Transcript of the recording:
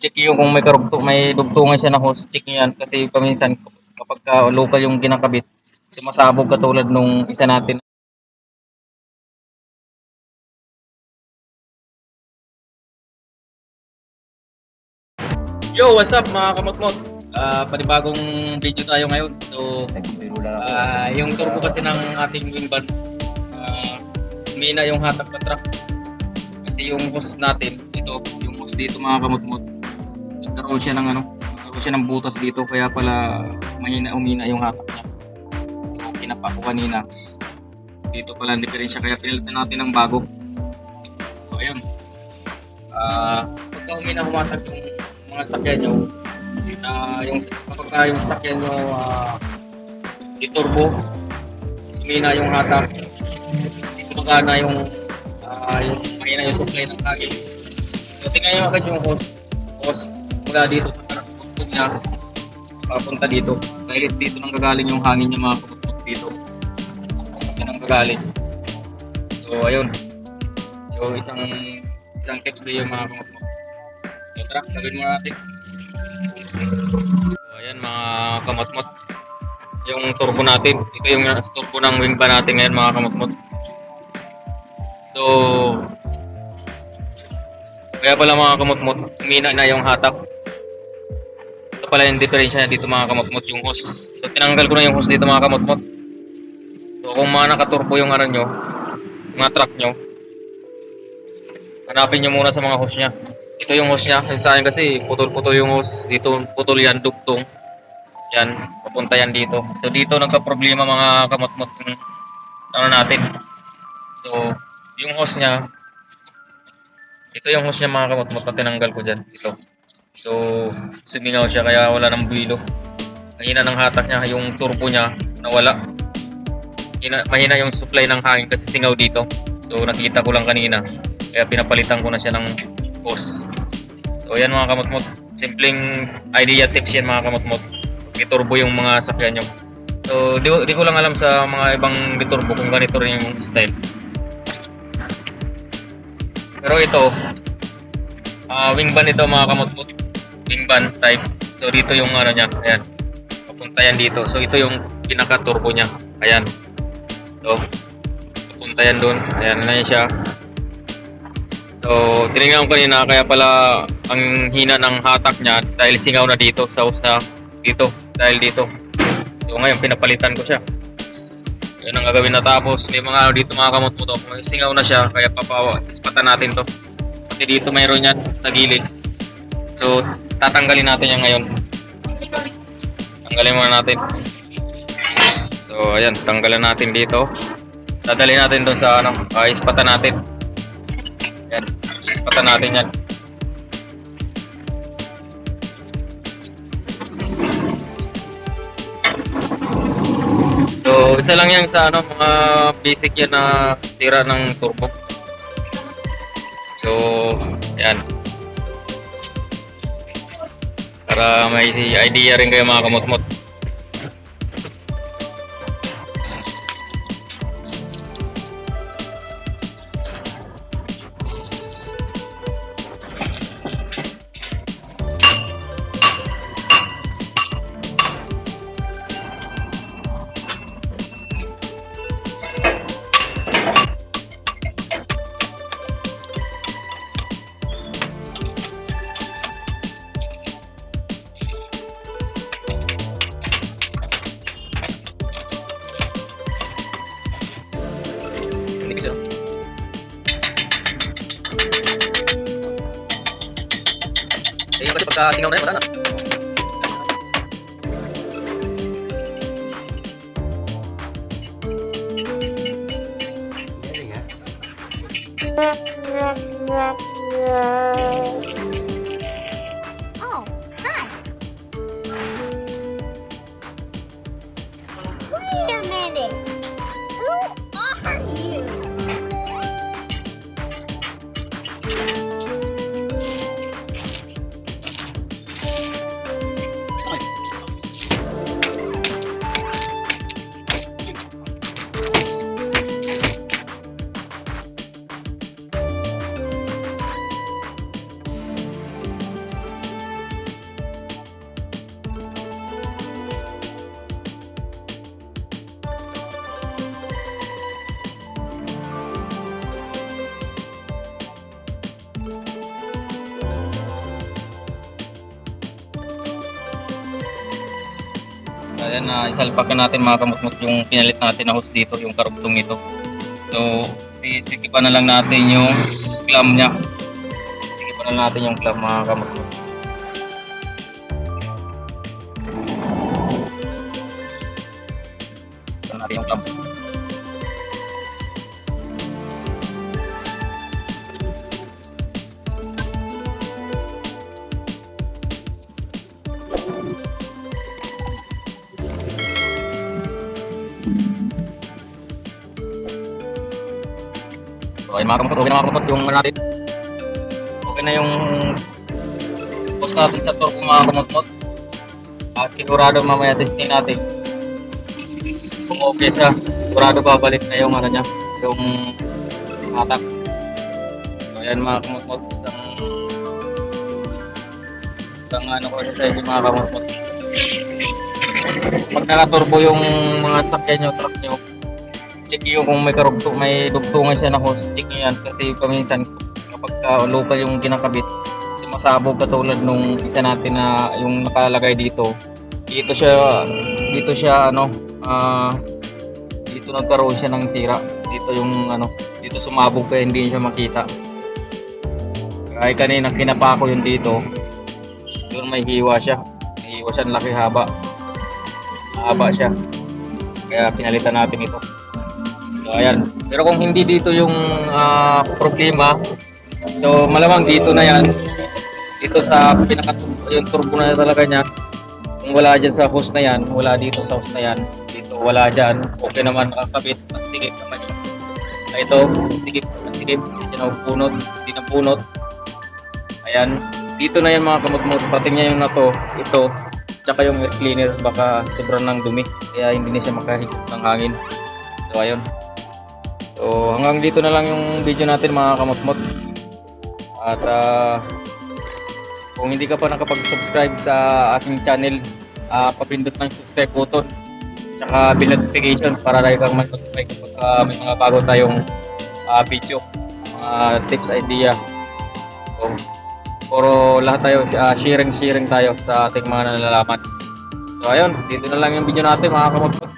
check yung kung may karugto, may dugtungan siya na hose, check nyo yan kasi paminsan kapag ka local yung ginakabit, sumasabog katulad nung isa natin. Yo, what's up mga kamotmot? Ah, panibagong video tayo ngayon. So. Ah, yung turbo kasi ng ating wing van, ah, humina yung hatak na truck. Kasi yung hose natin, ito, yung hose dito mga kamutmut, nagkaroon siya ng ano, nagkaroon siya ng butas dito, kaya pala mahina, humina yung hatak niya. So, kinapa ko kanina. Dito pala ang diferensya, kaya pinalitan natin ng bago. So, ayun. Ah, pagka humina humatak yung mga sakyan nyo, ah, yung kapag ka yung sakyan nyo ah, i-turbo, sumina yung hatak, hindi gumagana yung ah, yung mahina yung supply ng hangin. So tingnan nyo agad yung hose, hose mula dito sa karakter niya papunta dito. Dahil dito nang gagaling yung hangin niya mga kaputput dito. Dito nang gagaling. So ayun. Yung isang isang tips na yung mga kaputput. So tara, gawin mo natin. So ayan mga kamotmot yung turbo natin. Ito yung turbo ng wing natin ngayon mga kamotmot. So, kaya pala mga kamotmot, umina na yung hatak. Pala yung diferensya niya dito mga kamotmot, yung hose. So, tinanggal ko na yung hose dito mga kamotmot. So, kung mga nakaturbo yung ano nyo, mga truck nyo, hanapin nyo muna sa mga hose niya. Ito yung hose niya. Yung sa kasi, putol-putol yung hose. Dito, putol yan, dugtong. Yan, papunta yan dito. So dito nagka-problema mga kamot-mot yung ano natin. So, yung hose niya, ito yung hose niya mga kamot-mot na tinanggal ko dyan. Ito. So, suminaw siya kaya wala ng buwilo. Mahina ng hatak niya, yung turbo niya nawala. Mahina, mahina yung supply ng hangin kasi singaw dito. So, nakita ko lang kanina. Kaya pinapalitan ko na siya ng hose. So, yan mga kamot-mot. Simpleng idea tips yan mga kamot-mot iturbo yung mga sakyan nyo. So, di, di ko lang alam sa mga ibang liturbo kung ganito rin yung style. Pero ito, ah wing van ito mga kamutmut. Wing van type. So, dito yung ano niya. Ayan. Papunta yan dito. So, ito yung pinaka-turbo niya. Ayan. So, papunta yan dun. Ayan na yan siya. So, tinignan ko kanina kaya pala ang hina ng hatak niya dahil singaw na dito sa na dito dahil dito. So ngayon pinapalitan ko siya. Yan ang gagawin na tapos may mga ano dito mga kamot mo singaw na siya kaya papawa ispatan natin to. Pati dito mayroon yan sa gilid. So tatanggalin natin yan ngayon. Tanggalin muna natin. So ayan, tanggalin natin dito. Dadalhin natin doon sa ano, uh, ispatan natin. Yan, ispatan natin yan. So, isa lang yan sa ano, mga basic yan na tira ng turbo. So, yan. Para may idea rin kayo mga kamot-mot. Ayun kasi pagka singaw na ayan na isalpakan natin mga kamutmut yung pinalit natin na hose dito, yung karugtong nito. So, sisikipan na lang natin yung clam niya. Sikipan na natin yung clam mga kamutmut. Sikipan natin yung clam. So, ayun mga kamukot, okay na mga kamukot yung ano natin. Okay na yung post natin sa turbo mga kamukot. At sigurado mamaya testing natin. Kung okay siya, sigurado babalik na yung ano niya, yung hatak. So, ayan mga kamukot, isang isang ano ko sa inyo mga kamukot. Pag naka-turbo yung mga sakyan nyo, truck nyo, check nyo kung may karugtong, may dugtungan siya na hose, check nyo yan kasi paminsan kapag ka local yung kinakabit, sumasabog katulad nung isa natin na yung nakalagay dito. Dito siya, dito siya ano, ah dito nagkaroon siya ng sira. Dito yung ano, dito sumabog kaya hindi siya makita. Kaya kanina kinapa ko yung dito. Doon may hiwa siya. May hiwa siya, laki haba. Haba siya. Kaya pinalitan natin ito. So ayan. Pero kung hindi dito yung ah, problema, so malamang dito na yan. Dito sa pinaka yung turbo na talaga niya. Kung wala dyan sa hose na yan, wala dito sa hose na yan. Dito wala dyan. Okay naman nakakabit. Mas sigip naman yun. So ito, sigip, sigip. Hindi na punot. Hindi na punot. Ayan. Dito na yan mga kamot-mot. Pati niya yung na to. Ito. Tsaka yung air cleaner. Baka sobrang ng dumi. Kaya hindi na siya makahigit ng hangin. So ayun. So hanggang dito na lang yung video natin mga kamotmot. At ah, kung hindi ka pa nakapag-subscribe sa aking channel, ah, papindot ng subscribe button. Tsaka bell notification para lagi kang mag-notify kapag ah, may mga bago tayong ah, video, mga tips, idea. So, puro lahat tayo, ah, sharing-sharing tayo sa ating mga nalalaman. So ayun, dito na lang yung video natin mga kamotmot.